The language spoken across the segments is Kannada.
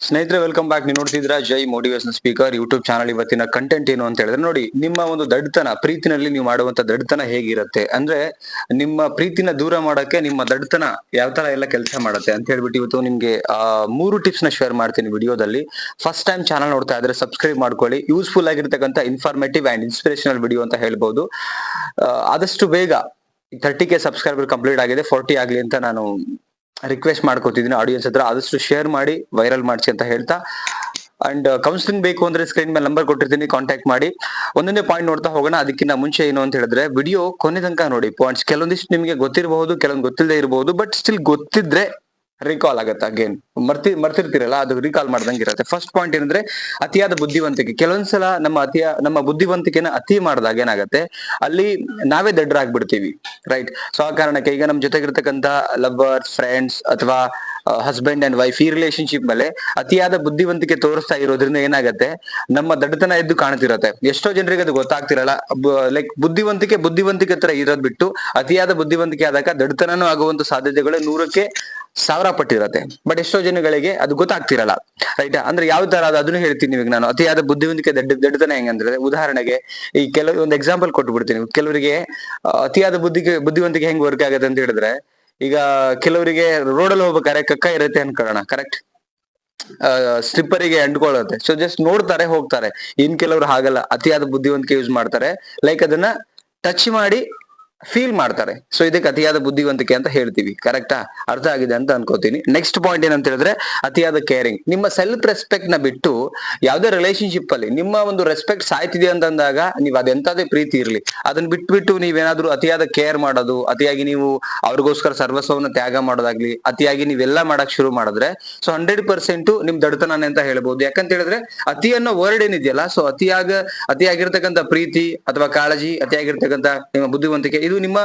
ಸ್ನೇಹಿತರೆ ವೆಲ್ಕಮ್ ಬ್ಯಾಕ್ ನೀವು ನೋಡ್ತಿದ್ರ Jai motivation speaker YouTube channel ಇವತ್ತಿನ ಕಂಟೆಂಟ್ ಏನು ಅಂತ ಹೇಳಿದ್ರೆ, ನೋಡಿ, ನಿಮ್ಮ ಒಂದು ದಡ್ತನ, ಪ್ರೀತಿನಲ್ಲಿ ನೀವು ಮಾಡುವಂತ ದಡ್ತನ ಹೇಗಿರುತ್ತೆ? ಅಂದ್ರೆ, ನಿಮ್ಮ ಪ್ರೀತಿನ ದೂರ ಮಾಡಕ್ಕೆ ನಿಮ್ಮ ದಡ್ತನ ಯಾವ ತರ ಎಲ್ಲ ಕೆಲಸ ಮಾಡುತ್ತೆ ಅಂತ ಹೇಳ್ಬಿಟ್ಟು ಇವತ್ತು ನಿಮ್ಗೆ ಮೂರು ಟಿಪ್ಸ್ನ ಶೇರ್ ಮಾಡ್ತೀನಿ ವಿಡಿಯೋದಲ್ಲಿ. ಫಸ್ಟ್ ಟೈಮ್ ಚಾನಲ್ ನೋಡ್ತಾ ಇದ್ರೆ ಸಬ್ಸ್ಕ್ರೈಬ್ ಮಾಡ್ಕೊಳ್ಳಿ. ಯೂಸ್ಫುಲ್ ಆಗಿರ್ತಕ್ಕಂಥ ಇನ್ಫಾರ್ಮೇಟಿವ್ ಅಂಡ್ ಇನ್ಸ್ಪಿರೇಷನಲ್ ವಿಡಿಯೋ ಅಂತ ಹೇಳ್ಬಹುದು ಆದಷ್ಟು ಬೇಗ ತರ್ಟಿ ಕೆ ಸಬ್ಸ್ಕ್ರೈಬರ್ ಕಂಪ್ಲೀಟ್ ಆಗಿದೆ ಫೋರ್ಟಿ ಆಗ್ಲಿ ಅಂತ ನಾನು ರಿಕ್ವೆಸ್ಟ್ ಮಾಡ್ಕೋತಿದ್ದೀನಿ ಆಡಿಯನ್ಸ್ ಹತ್ರ. ಆದಷ್ಟು ಶೇರ್ ಮಾಡಿ ವೈರಲ್ ಮಾಡಿಸಿ ಅಂತ ಹೇಳ್ತಾ. ಅಂಡ್ ಕೌನ್ಸಿಲಿಂಗ್ ಬೇಕು ಅಂದ್ರೆ ಸ್ಕ್ರೀನ್ ಮೇಲೆ ನಂಬರ್ ಕೊಟ್ಟಿರ್ತೀನಿ ಕಾಂಟ್ಯಾಕ್ಟ್ ಮಾಡಿ. ಒಂದೊಂದೇ ಪಾಯಿಂಟ್ ನೋಡ್ತಾ ಹೋಗೋಣ ಅದಕ್ಕಿಂತ ಮುಂಚೆ ಏನು ಅಂತ ಹೇಳಿದ್ರೆ ವಿಡಿಯೋ ಕೊನೆ ತನಕ ನೋಡಿ ಪಾಯಿಂಟ್ಸ್ ಕೆಲವೊಂದಿಷ್ಟು ನಿಮಗೆ ಗೊತ್ತಿರಬಹುದು, ಕೆಲವೊಂದು ಗೊತ್ತಿಲ್ಲದೆ ಇರಬಹುದು ಬಟ್ ಸ್ಟಿಲ್ ಗೊತ್ತಿದ್ರೆ ರೀಕಾಲ್ ಆಗುತ್ತೆ ಅಗೇನ್ ಮರ್ತಿ, ಮರ್ತಿರ್ತೀರಲ್ಲ, ಅದು ರಿಕಾಲ್ ಮಾಡ್ದಂಗೆ ಇರುತ್ತೆ. ಫಸ್ಟ್ ಪಾಯಿಂಟ್ ಏನಂದ್ರೆ, ಅತಿಯಾದ ಬುದ್ಧಿವಂತಿಕೆ. ಕೆಲವೊಂದ್ಸಲ ನಮ್ಮ ಅತಿಯ, ನಮ್ಮ ಬುದ್ಧಿವಂತಿಕೆನ ಅತಿ ಮಾಡಿದಾಗ ಏನಾಗತ್ತೆ? ಅಲ್ಲಿ ನಾವೇ ದಡ್ಡರಾಗ್ಬಿಡ್ತೀವಿ ರೈಟ್ ಸೊ ಆ ಕಾರಣಕ್ಕೆ ಈಗ ನಮ್ ಜೊತೆಗಿರ್ತಕ್ಕಂಥ ಲವರ್ಸ್ ಫ್ರೆಂಡ್ಸ್ ಅಥವಾ ಹಸ್ಬೆಂಡ್ ಅಂಡ್ ವೈಫ್ ಈ ರಿಲೇಶನ್ಶಿಪ್ ಮೇಲೆ ಅತಿಯಾದ ಬುದ್ಧಿವಂತಿಕೆ ತೋರಿಸ್ತಾ ಇರೋದ್ರಿಂದ ಏನಾಗತ್ತೆ? ನಮ್ಮ ದಡ್ಡತನ ಎದ್ದು ಕಾಣ್ತಿರತ್ತೆ. ಎಷ್ಟೋ ಜನರಿಗೆ ಅದು ಗೊತ್ತಾಗ್ತಿರಲ್ಲ. ಲೈಕ್ ಬುದ್ಧಿವಂತಿಕೆ ಬುದ್ಧಿವಂತಿಕೆ ತರ ಇರೋದ್ ಬಿಟ್ಟು ಅತಿಯಾದ ಬುದ್ಧಿವಂತಿಕೆ ಆದಾಗ ದಡ್ಡತನನೂ ಆಗುವಂತ ಸಾಧ್ಯತೆಗಳು ನೂರಕ್ಕೆ ಸಾವಿರ ಪಟ್ಟಿರತ್ತೆ. ಬಟ್ ಎಷ್ಟೋ ಜನಗಳಿಗೆ ಅದು ಗೊತ್ತಾಗ್ತಿರಲ್ಲ. ರೈಟ್ ಅಂದ್ರೆ ಯಾವ ತರ ಅದು ಅದನ್ನು ಹೇಳ್ತೀನಿ ನಿಮಗೆ ನಾನು. ಅತಿಯಾದ ಬುದ್ಧಿವಂತಿಕೆ ದಡ್ಡ, ದಡ್ಡತನ ಹೆಂಗಂದ್ರೆ ಉದಾಹರಣೆಗೆ ಈ ಕೆಲವು, ಒಂದು ಎಕ್ಸಾಂಪಲ್ ಕೊಟ್ಬಿಡ್ತೀನಿ. ಕೆಲವರಿಗೆ ಅತಿಯಾದ ಬುದ್ಧಿಗೆ, ಬುದ್ಧಿವಂತಿಕೆ ಹೆಂಗ್ ವರ್ಕ್ ಆಗುತ್ತೆ ಅಂತ ಹೇಳಿದ್ರೆ, ಈಗ ಕೆಲವರಿಗೆ ರೋಡಲ್ಲಿ ಹೋಗ್ಬೇಕಾದ್ರೆ ಕಕ್ಕ ಇರುತ್ತೆ ಅನ್ಕೊಳ್ಳೋಣ ಕರೆಕ್ಟ್ ಸ್ಲಿಪ್ಪರಿಗೆ ಅಂಟ್ಕೊಳ್ಳುತ್ತೆ. ಸೊ ಜಸ್ಟ್ ನೋಡ್ತಾರೆ, ಹೋಗ್ತಾರೆ. ಇನ್ ಕೆಲವರು ಹಾಗಲ್ಲ. ಅತಿಯಾದ ಬುದ್ಧಿವಂತಿಕೆ ಯೂಸ್ ಮಾಡ್ತಾರೆ. ಲೈಕ್ ಅದನ್ನ ಟಚ್ ಮಾಡಿ ಫೀಲ್ ಮಾಡ್ತಾರೆ. ಸೊ ಇದಕ್ಕೆ ಅತಿಯಾದ ಬುದ್ಧಿವಂತಿಕೆ ಅಂತ ಹೇಳ್ತೀವಿ. ಕರೆಕ್ಟಾ ಅರ್ಥ ಆಗಿದೆ ಅಂತ ಅನ್ಕೋತೀನಿ. ನೆಕ್ಸ್ಟ್ ಪಾಯಿಂಟ್ ಏನಂತ ಹೇಳಿದ್ರೆ, ಅತಿಯಾದ ಕೇರಿಂಗ್ ನಿಮ್ಮ ಸೆಲ್ಫ್ ರೆಸ್ಪೆಕ್ಟ್ನ ಬಿಟ್ಟು ಯಾವುದೇ ರಿಲೇಶನ್ಶಿಪ್ ಅಲ್ಲಿ ನಿಮ್ಮ ಒಂದು ರೆಸ್ಪೆಕ್ಟ್ ಸಾಯ್ತಿದೆ ಅಂತಂದಾಗ ನೀವು ಅದೆಂತದೇ ಪ್ರೀತಿ ಇರ್ಲಿ. ಅದನ್ನ ಬಿಟ್ಬಿಟ್ಟು ನೀವೇನಾದ್ರೂ ಅತಿಯಾದ ಕೇರ್ ಮಾಡೋದು, ಅತಿಯಾಗಿ ನೀವು ಅವ್ರಿಗೋಸ್ಕರ ಸರ್ವಸ್ವವನ್ನು ತ್ಯಾಗ ಮಾಡೋದಾಗ್ಲಿ, ಅತಿಯಾಗಿ ನೀವೆಲ್ಲ ಮಾಡಕ್ ಶುರು ಮಾಡಿದ್ರೆ ಸೊ ಹಂಡ್ರೆಡ್ ಪರ್ಸೆಂಟ್ ನಿಮ್ ದಡ್ತನಾನೆ ಅಂತ ಹೇಳ್ಬೋದು. ಯಾಕಂತ ಹೇಳಿದ್ರೆ, ಅತಿ ಅನ್ನೋ ವರ್ಡ್ ಏನಿದೆಯಲ್ಲ ಸೊ ಅತಿಯಾಗ, ಅತಿಯಾಗಿರ್ತಕ್ಕಂಥ ಪ್ರೀತಿ ಅಥವಾ ಕಾಳಜಿ, ಅತಿಯಾಗಿರ್ತಕ್ಕಂಥ ನಿಮ್ಮ ಬುದ್ಧಿವಂತಿಕೆ ಇದು ನಿಮ್ಮ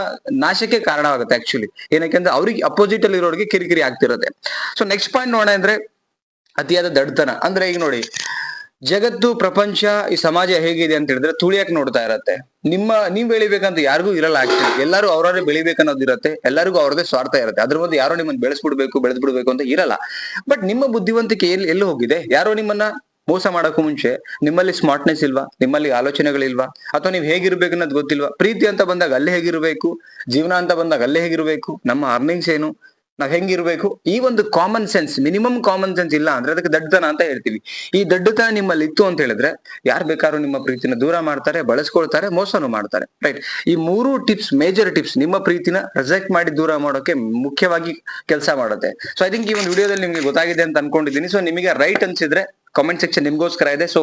ನಾಶಕ್ಕೆ ಕಾರಣವಾಗುತ್ತೆ ಆಕ್ಚುಲಿ ಏನಕ್ಕೆ ಅಂದ್ರೆ ಅವ್ರಿಗೆ ಅಪೋಸಿಟ್ ಅಲ್ಲಿ ಇರೋರಿಗೆ ಕಿರಿಕಿರಿ ಆಗ್ತಿರುತ್ತೆ. ಸೊ ನೆಕ್ಸ್ಟ್ ಪಾಯಿಂಟ್ ನೋಡೋಣ ಅಂದ್ರೆ ಅತಿಯಾದ ದಡ್ತನ. ಅಂದ್ರೆ ಈಗ ನೋಡಿ, ಜಗತ್ತು, ಪ್ರಪಂಚ, ಈ ಸಮಾಜ ಹೇಗಿದೆ ಅಂತ ಹೇಳಿದ್ರೆ ತುಳಿಯಕ್ ನೋಡ್ತಾ ಇರತ್ತೆ. ನಿಮ್ಮ, ನೀವ್ ಬೆಳಿಬೇಕಂತ ಯಾರಿಗೂ ಇರಲ್ಲ ಆಕ್ಚುಲಿ ಎಲ್ಲರೂ ಅವ್ರವ್ರೇ ಬೆಳಿಬೇಕನ್ನೋದು ಇರುತ್ತೆ. ಎಲ್ಲರಿಗೂ ಅವ್ರದೇ ಸ್ವಾರ್ಥ ಇರುತ್ತೆ. ಅದ್ರ ಮಧ್ಯೆ ಯಾರೋ ನಿಮ್ಮನ್ನ ಬೆಳೆಸ್ಬಿಡ್ಬೇಕು ಬೆಳೆದ್ಬಿಡ್ಬೇಕು ಅಂತ ಇರಲ್ಲ. ಬಟ್ ನಿಮ್ಮ ಬುದ್ಧಿವಂತಿಕೆ ಎಲ್ಲಿ ಎಲ್ಲಿ ಹೋಗಿದೆ? ಯಾರೋ ನಿಮ್ಮನ್ನ ಮೋಸ ಮಾಡೋಕ್ಕೂ ಮುಂಚೆ ನಿಮ್ಮಲ್ಲಿ ಸ್ಮಾರ್ಟ್ನೆಸ್ ಇಲ್ವಾ? ನಿಮ್ಮಲ್ಲಿ ಆಲೋಚನೆಗಳಿಲ್ವಾ? ಅಥವಾ ನೀವು ಹೇಗಿರ್ಬೇಕು ಅನ್ನೋದು ಗೊತ್ತಿಲ್ವಾ? ಪ್ರೀತಿ ಅಂತ ಬಂದಾಗ ಅಲ್ಲೇ ಹೇಗಿರ್ಬೇಕು? ಜೀವನ ಅಂತ ಬಂದಾಗ ಅಲ್ಲೇ ಹೇಗಿರ್ಬೇಕು? ನಮ್ಮ ಅರ್ನಿಂಗ್ಸ್ ಏನು? ನಾವ್ ಹೆಂಗಿರ್ಬೇಕು? ಈ ಒಂದು common sense minimum common sense ಇಲ್ಲ ಅಂದ್ರೆ ಅದಕ್ಕೆ ದಡ್ಡತನ ಅಂತ ಹೇಳ್ತೀವಿ. ಈ ದಡ್ಡತನ ನಿಮ್ಮಲ್ಲಿ ಇತ್ತು ಅಂತ ಹೇಳಿದ್ರೆ ಯಾರು ಬೇಕಾದ್ರೂ ನಿಮ್ಮ ಪ್ರೀತಿನ ದೂರ ಮಾಡ್ತಾರೆ, ಬಳಸ್ಕೊಳ್ತಾರೆ, ಮೋಸನೂ ಮಾಡ್ತಾರೆ ರೈಟ್ ಈ ಮೂರು ಟಿಪ್ಸ್ ಮೇಜರ್ ಟಿಪ್ಸ್ ನಿಮ್ಮ ಪ್ರೀತಿನ ರಿಜೆಕ್ಟ್ ಮಾಡಿ ದೂರ ಮಾಡೋಕೆ ಮುಖ್ಯವಾಗಿ ಕೆಲಸ ಮಾಡುತ್ತೆ. ಸೊ ಐ ಥಿಂಕ್ ಈ ಒಂದು ವಿಡಿಯೋದಲ್ಲಿ ನಿಮ್ಗೆ ಗೊತ್ತಾಗಿದೆ ಅಂತ ಅನ್ಕೊಂಡಿದ್ದೀನಿ. ಸೊ ನಿಮಗೆ ರೈಟ್ ಅನ್ಸಿದ್ರೆ ಕಮೆಂಟ್ ಸೆಕ್ಷನ್ ನಿಮಗೋಸ್ಕರ ಇದೆ. ಸೊ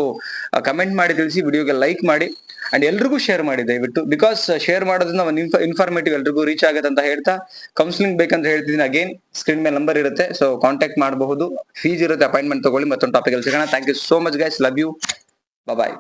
ಕಮೆಂಟ್ ಮಾಡಿ ತಿಳಿಸಿ ವಿಡಿಯೋಗೆ ಲೈಕ್ ಮಾಡಿ ಅಂಡ್ ಎಲ್ರಿಗೂ ಶೇರ್ ಮಾಡಿ ದಯವಿಟ್ಟು. ಬಿಕಾಸ್ ಶೇರ್ ಮಾಡೋದ್ರಿಂದ ಒಂದು ಇನ್ಫಾರ್ಮೇಟಿವ್ ಎಲ್ರಿಗೂ ರೀಚ್ ಆಗುತ್ತೆ ಅಂತ ಹೇಳ್ತಾ ಕೌನ್ಸಿಲಿಂಗ್ ಬೇಕಂತ ಹೇಳ್ತಿದ್ದೀನಿ. ಅಗೇನ್ ಸ್ಕ್ರೀನ್ ಮೇಲೆ ನಂಬರ್ ಇರುತ್ತೆ. ಸೊ ಕಾಂಟ್ಯಾಕ್ಟ್ ಮಾಡಬಹುದು. ಫೀಸ್ ಇರುತ್ತೆ ಅಪಾಯಿಂಟ್ಮೆಂಟ್ ತಗೊಳ್ಳಿ ಮತ್ತೊಂದು ಟಾಪಿಕ್ ಅಲ್ಲಿ ಸಿಗೋಣ. Thank you so much guys love you bye